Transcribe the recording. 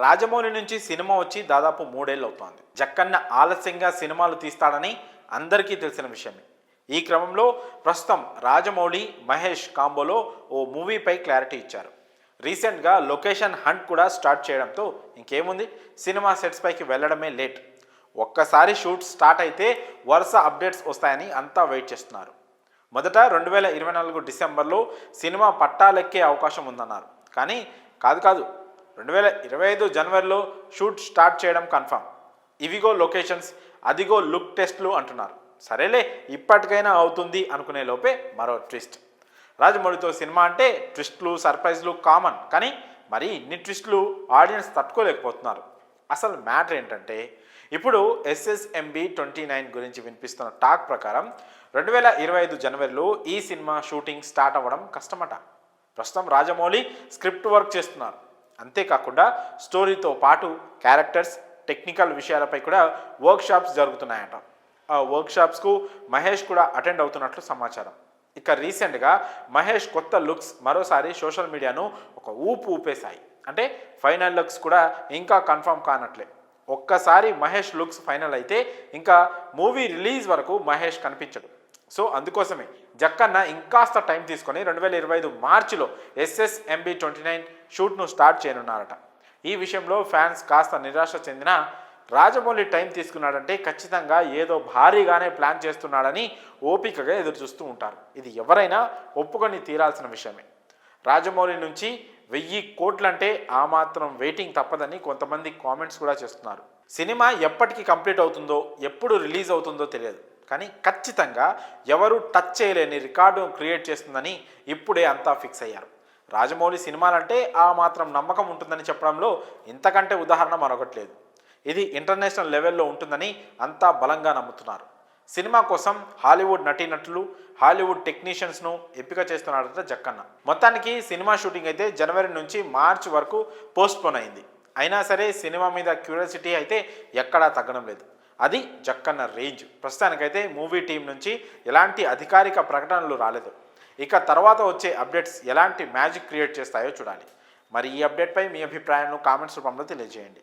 రాజమౌళి నుంచి సినిమా వచ్చి దాదాపు మూడేళ్ళు అవుతోంది. జక్కన్న ఆలస్యంగా సినిమాలు తీస్తాడని అందరికీ తెలిసిన విషయమే. ఈ క్రమంలో ప్రస్తుతం రాజమౌళి మహేష్ కాంబోలో ఓ మూవీపై క్లారిటీ ఇచ్చారు. రీసెంట్గా లొకేషన్ హంట్ కూడా స్టార్ట్ చేయడంతో ఇంకేముంది? సినిమా సెట్స్ పైకి వెళ్ళడమే లేట్. ఒక్కసారి షూట్ స్టార్ట్ అయితే వరుస అప్డేట్స్ వస్తాయని అంతా వెయిట్ చేస్తున్నారు. మొదట రెండు వేల ఇరవై నాలుగు డిసెంబర్లో సినిమా పట్టాలెక్కే అవకాశం ఉందన్నారు. కానీ కాదు కాదు రెండు వేల ఇరవై ఐదు జనవరిలో షూట్ స్టార్ట్ చేయడం కన్ఫర్మ్ ఇవిగో లొకేషన్స్ అదిగో లుక్ టెస్ట్లు అంటున్నారు. సరేలే ఇప్పటికైనా అవుతుంది అనుకునే లోపే మరో ట్విస్ట్. రాజమౌళితో సినిమా అంటే ట్విస్ట్లు సర్ప్రైజ్లు కామన్ కానీ మరి ఇన్ని ట్విస్ట్లు ఆడియన్స్ తట్టుకోలేకపోతున్నారు. అసలు మ్యాటర్ ఏంటంటే ఇప్పుడు ఎస్ఎస్ఎంబి ట్వంటీ నైన్ గురించి వినిపిస్తున్న టాక్ ప్రకారం రెండు వేల ఇరవై ఐదు జనవరిలో ఈ సినిమా షూటింగ్ స్టార్ట్ అవ్వడం కష్టమట. ప్రస్తుతం రాజమౌళి స్క్రిప్ట్ వర్క్ చేస్తున్నారు. అంతేకాకుండా స్టోరీతో పాటు క్యారెక్టర్స్ టెక్నికల్ విషయాలపై కూడా వర్క్ షాప్స్ జరుగుతున్నాయట. ఆ వర్క్ షాప్స్కు మహేష్ కూడా అటెండ్ అవుతున్నట్లు సమాచారం. ఇక రీసెంట్గా మహేష్ కొత్త లుక్స్ మరోసారి సోషల్ మీడియాను ఒక ఊపు ఊపేశాయి. అంటే ఫైనల్ లుక్స్ కూడా ఇంకా కన్ఫర్మ్ కానట్లే. ఒక్కసారి మహేష్ లుక్స్ ఫైనల్ అయితే ఇంకా మూవీ రిలీజ్ వరకు మహేష్ కనిపించడు. సో అందుకోసమే జక్కన్న ఇంకాస్త టైం తీసుకొని రెండు వేల ఇరవై ఐదు మార్చిలో ఎస్ఎస్ఎంబి ట్వంటీ నైన్ షూట్ను స్టార్ట్ చేయనున్నారట. ఈ విషయంలో ఫ్యాన్స్ కాస్త నిరాశ చెందిన రాజమౌళి టైం తీసుకున్నాడంటే ఖచ్చితంగా ఏదో భారీగానే ప్లాన్ చేస్తున్నాడని ఓపికగా ఎదురు చూస్తూ ఉంటారు. ఇది ఎవరైనా ఒప్పుకొని తీరాల్సిన విషయమే. రాజమౌళి నుంచి వెయ్యి కోట్లంటే ఆ మాత్రం వెయిటింగ్ తప్పదని కొంతమంది కామెంట్స్ కూడా చేస్తున్నారు. సినిమా ఎప్పటికి కంప్లీట్ అవుతుందో ఎప్పుడు రిలీజ్ అవుతుందో తెలియదు. కానీ ఖచ్చితంగా ఎవరు టచ్ చేయలేని రికార్డు క్రియేట్ చేస్తుందని ఇప్పుడే అంతా ఫిక్స్ అయ్యారు. రాజమౌళి సినిమాలంటే ఆ మాత్రం నమ్మకం ఉంటుందని చెప్పడంలో ఇంతకంటే ఉదాహరణ మరొకటి లేదు. ఇది ఇంటర్నేషనల్ లెవెల్లో ఉంటుందని అంతా బలంగా నమ్ముతున్నారు. సినిమా కోసం హాలీవుడ్ నటీనటులు హాలీవుడ్ టెక్నీషియన్స్ను ఎంపిక చేస్తున్నాడట జక్కన్న. మొత్తానికి సినిమా షూటింగ్ అయితే జనవరి నుంచి మార్చ్ వరకు పోస్ట్పోన్ అయింది. అయినా సరే సినిమా మీద క్యూరియాసిటీ అయితే ఎక్కడా తగ్గడం లేదు. అది జక్కన్న రేంజ్. ప్రస్తుతానికైతే మూవీ టీం నుంచి ఎలాంటి అధికారిక ప్రకటనలు రాలేదు. ఇక తర్వాత వచ్చే అప్డేట్స్ ఎలాంటి మ్యాజిక్ క్రియేట్ చేస్తాయో చూడాలి. మరి ఈ అప్డేట్పై మీ అభిప్రాయాలను కామెంట్స్ రూపంలో తెలియజేయండి.